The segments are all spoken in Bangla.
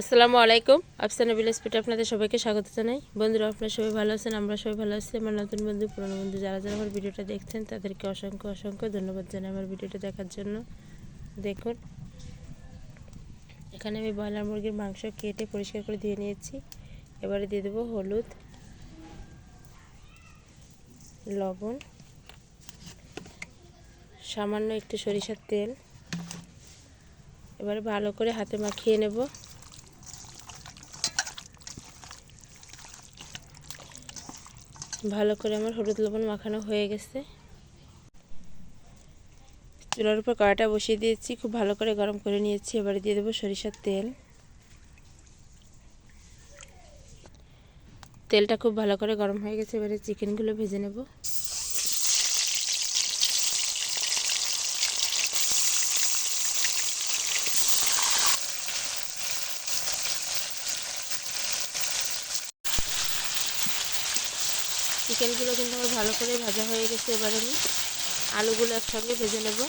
আসসালামু আলাইকুম। আফসানা ভিলেজ পেটে আপনাদের সবাইকে স্বাগত জানাই। বন্ধুরা, আপনারা সবাই ভালো আছেন? আমরা সবাই ভালো আছি। আমার নতুন বন্ধু, পুরনো বন্ধু যারা যারা আমার ভিডিওটা দেখছেন, তাদেরকে অসংখ্য অসংখ্য ধন্যবাদ জানাই আমার ভিডিওটা দেখার জন্য। দেখুন, এখানে আমি ব্রয়লার মুরগির মাংস কেটে পরিষ্কার করে ধুয়ে নিয়েছি। এবারে দিয়ে দেবো হলুদ, লবণ, সামান্য একটু সরিষার তেল। এবারে ভালো করে হাতে মাখিয়ে নেব। ভালো করে আমার হলুদ লবণ মাখানো হয়ে গেছে। চুলার উপর কড়াটা বসিয়ে দিয়েছি, খুব ভালো করে গরম করে নিয়েছি। এবারে দিয়ে দেবো সরিষার তেল। তেলটা খুব ভালো করে গরম হয়ে গেছে, এবারে চিকেনগুলো ভেজে নেব। চিকেনগুলো কিন্তু আমার ভালো করে ভাজা হয়ে গেছে, এবার আমি আলুগুলো একসঙ্গে ভেজে নেব।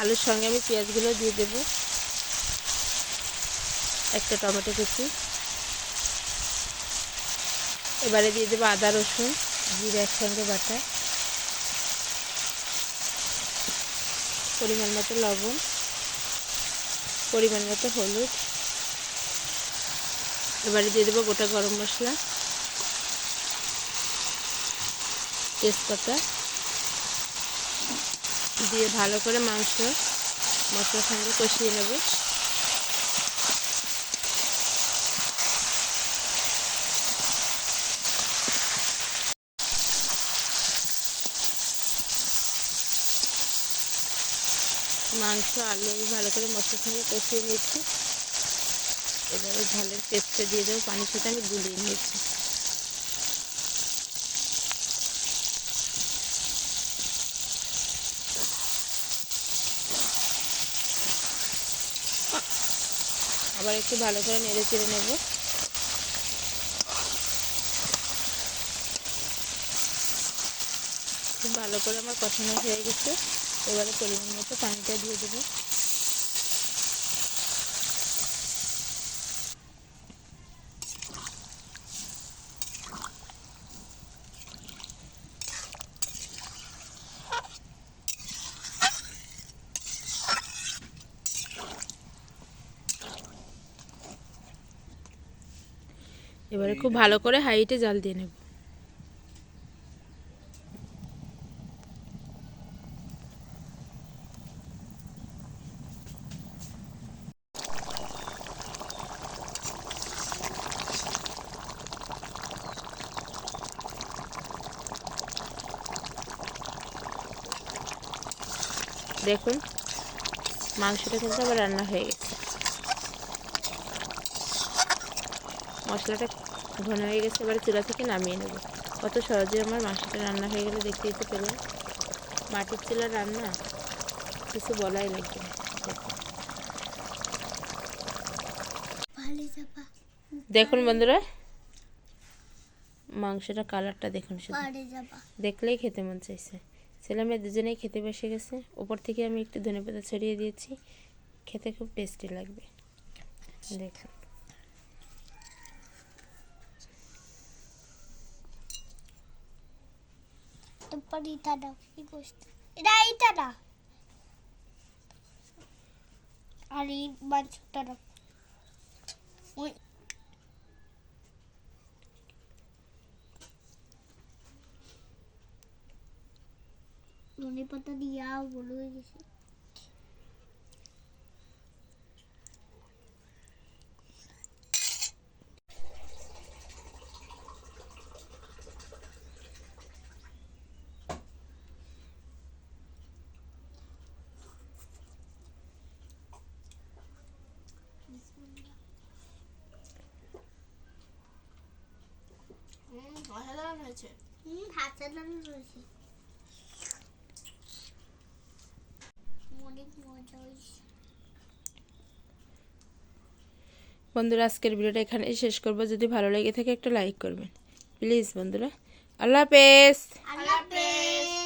আলুর সঙ্গে আমি পেঁয়াজগুলো দিয়ে দেব। একটা টমেটো কুচি। এবারে দিয়ে দেবো আদা, রসুন, জিরে একসঙ্গে বাটা। পরিমাণ মতো লবণ, পরিমাণ মতো হলুদ। এবারে দিয়ে দেবো গোটা গরম মশলা। তেজপাতা। দিয়ে ভালো করে মাংস, মশলার সঙ্গে কষিয়ে নেব। মাংস, আলু ভালো করে মশলার সঙ্গে কষিয়ে নিয়েছি এবারে ঝালের পেস্টটা দিয়ে দেবো পানির সাথে আমি গুলিয়ে নিয়েছি। আবার একটু ভালো করে নেড়ে চেড়ে নেব। খুব ভালো করে আমার কষানো হয়ে গেছে। এবারে পরিমাণ মতো পানিটা দিয়ে দেবো। এবারে খুব ভালো করে হাইটে জাল দিয়ে নেব। দেখুন মাংসটা কিন্তু আবার রান্না হয়ে গেছে। মশলাটা ঘন হয়ে গেছে, এবারে চুলা থেকে নামিয়ে নেব। কত সহজে আমার মাংসটা রান্না হয়ে গেলে দেখতে তো পেলেন। মাটির চুলার রান্না, কিছু বলাই লাগবে। দেখুন বন্ধুরা, মাংসটা কালারটা দেখুন শুধু। দেখলেই খেতে মন চাইছে। ছেলে মেয়ে দুজনেই খেতে বসে গেছে। উপর থেকে আমি একটু ধনে পাতা ছড়িয়ে দিয়েছি। খেতে খুব টেস্টি লাগবে। দেখুন। Tempat itada. Ikut. Ida itada. Ali bantu tada. Ui. ধনে পাতা দিয়া বলে হয়ে গেছে হয়েছে? বন্ধুরা আজকের ভিডিওটা এখানে শেষ করব। যদি ভালো লেগে থাকে একটা লাইক করবেন। প্লিজ বন্ধুরা আল্লাহ হাফেজ। আল্লাহ হাফেজ।